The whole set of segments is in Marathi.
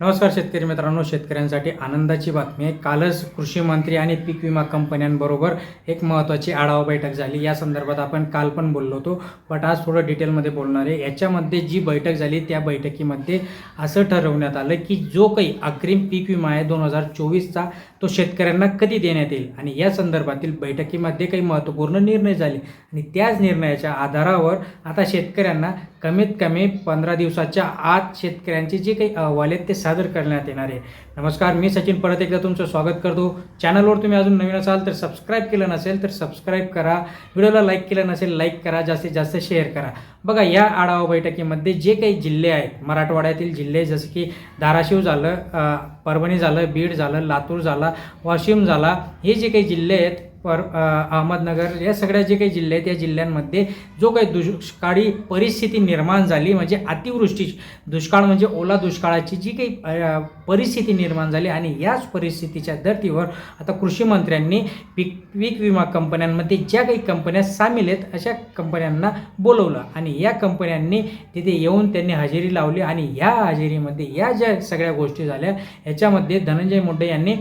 नमस्कार शेतकरी मित्रांनो शेतकऱ्यांसाठी आनंदाची बातमी आहे. कालच कृषी मंत्री आणि पीक विमा कंपन्यांबरोबर एक महत्त्वाची आढावा बैठक झाली. या संदर्भात आपण काल पण बोललो होतो बट आज थोडं डिटेलमध्ये बोलणार आहे. याच्यामध्ये जी बैठक झाली त्या बैठकीमध्ये असं ठरवण्यात आलं की जो काही अग्रिम पीक विमा आहे दोन हजार चोवीसचा तो शेतकऱ्यांना कधी देण्यात येईल? आणि या संदर्भातील बैठकीमध्ये काही महत्त्वपूर्ण निर्णय झाले. आणि त्याच निर्णयाच्या आधारावर आता शेतकऱ्यांना कमीत कमी पंधरा दिवसाच्या आत शेतकऱ्यांचे जे काही अहवाल आहेत ते सादर करण्यात येणार आहे. नमस्कार मी सचिन परत एकदा तुमचं स्वागत करतो. चॅनलवर तुम्ही अजून नवीन असाल तर सबस्क्राईब केलं नसेल तर सबस्क्राईब करा. व्हिडिओला लाईक केलं नसेल लाईक करा. जास्तीत जास्त शेअर करा. बघा या आढावा बैठकीमध्ये जे काही जिल्हे आहेत मराठवाड्यातील जिल्हे जसे की धाराशिव झालं परभणी झालं बीड झालं लातूर झालं वाशिम झाला. हे जे काही जिल्हे आहेत पर अहमदनगर या सगळ्या जे काही जिल्हे आहेत या जिल्ह्यांमध्ये जो काही दुष्काळी परिस्थिती निर्माण झाली म्हणजे अतिवृष्टी दुष्काळ म्हणजे ओला दुष्काळाची जी काही परिस्थिती निर्माण झाली आणि याच परिस्थितीच्या धर्तीवर आता कृषी मंत्र्यांनी पीक पीक विमा कंपन्यांमध्ये ज्या काही कंपन्या सामील आहेत अशा कंपन्यांना बोलवलं आणि या कंपन्यांनी तिथे येऊन त्यांनी हजेरी लावली आणि या हजेरीमध्ये या ज्या सगळ्या गोष्टी झाल्या याच्यामध्ये धनंजय मुंडे यांनी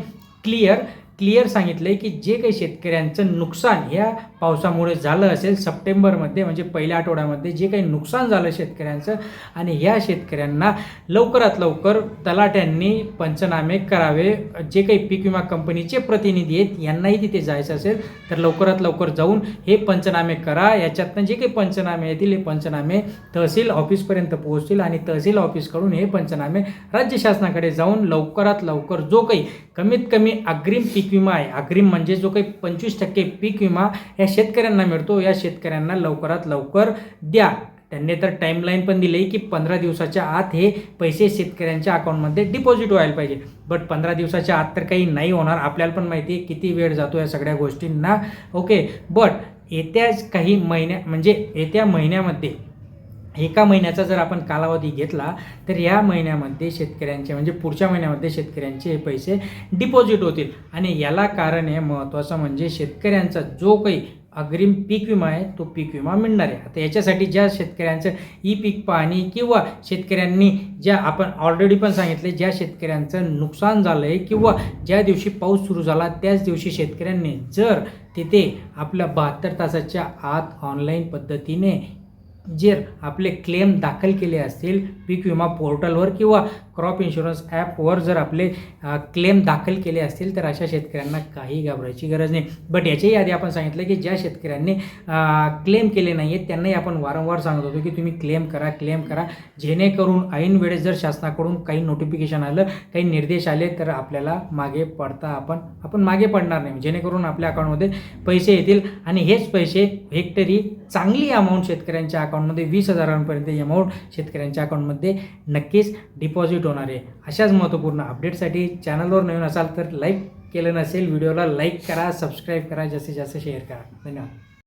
क्लिअर क्लिअर सांगितलं आहे की जे काही शेतकऱ्यांचं नुकसान ह्या पावसामुळे झालं असेल सप्टेंबरमध्ये म्हणजे पहिल्या आठवड्यामध्ये जे काही नुकसान झालं शेतकऱ्यांचं आणि ह्या शेतकऱ्यांना लवकरात लवकर तलाट्यांनी पंचनामे करावे. जे काही पीक विमा कंपनीचे प्रतिनिधी आहेत यांनाही तिथे जायचं असेल तर लवकरात लवकर जाऊन हे पंचनामे करा. याच्यातनं जे काही पंचनामे येतील हे पंचनामे तहसील ऑफिसपर्यंत पोहोचतील आणि तहसील ऑफिसकडून हे पंचनामे राज्य शासनाकडे जाऊन लवकरात लवकर जो काही कमीत कमी अग्रिम पीक पीक विमा आहे. अग्रिम म्हणजे जो काही पंचवीस टक्के पीक विमा या शेतकऱ्यांना मिळतो. या शेतकऱ्यांना लवकरात लवकर द्या. त्यांनी तर टाईमलाईन पण दिली की पंधरा दिवसाच्या आत हे पैसे शेतकऱ्यांच्या अकाउंटमध्ये डिपॉझिट व्हायला पाहिजे. बट पंधरा दिवसाच्या आत तर काही नाही होणार. आपल्याला पण माहिती आहे किती वेळ जातो या सगळ्या गोष्टींना. ओके बट येत्याच काही महिन्या म्हणजे येत्या महिन्यामध्ये एका महिन्याचा जर आपण कालावधी घेतला तर या महिन्यामध्ये शेतकऱ्यांचे म्हणजे पुढच्या महिन्यामध्ये शेतकऱ्यांचे हे पैसे डिपॉझिट होतील. आणि याला कारण आहे महत्त्वाचं म्हणजे शेतकऱ्यांचा जो काही अग्रिम पीक विमा आहे तो पीक विमा मिळणार आहे. आता याच्यासाठी ज्या शेतकऱ्यांचं ई पीक पाहणी किंवा शेतकऱ्यांनी ज्या आपण ऑलरेडी पण सांगितले ज्या शेतकऱ्यांचं नुकसान झालं आहे किंवा ज्या दिवशी पाऊस सुरू झाला त्याच दिवशी शेतकऱ्यांनी जर तिथे आपल्या बहात्तर तासाच्या आत ऑनलाईन पद्धतीने जे आपले क्लेम दाखल केले असतील पीक विमा पोर्टलवर किंवा क्रॉप इन्शुरन्स ॲपवर जर आपले क्लेम दाखल केले असतील तर अशा शेतकऱ्यांना काही घाबरायची गरज नाही. बट याच्याही आधी आपण सांगितलं की ज्या शेतकऱ्यांनी क्लेम केले नाही आहेत त्यांनाही आपण वारंवार सांगत होतो की तुम्ही क्लेम करा क्लेम करा. जेणेकरून ऐन वेळेस जर शासनाकडून काही नोटिफिकेशन आलं काही निर्देश आले तर आपल्याला मागे पडता आपण आपण मागे पडणार नाही. जेणेकरून आपल्या अकाउंटमध्ये पैसे येतील आणि हेच पैसे हेक्टरी चांगली अमाऊंट शेतकऱ्यांच्या अकाउंटमध्ये वीस हजारांपर्यंत ही अमाऊंट शेतकऱ्यांच्या अकाउंटमध्ये नक्कीच डिपॉझिट होणार आहे. अशाच महत्त्वपूर्ण अपडेटसाठी चॅनलवर नवीन असाल तर लाईक केलं नसेल व्हिडिओला लाईक करा सबस्क्राईब करा जास्तीत जास्त शेअर करा. धन्यवाद.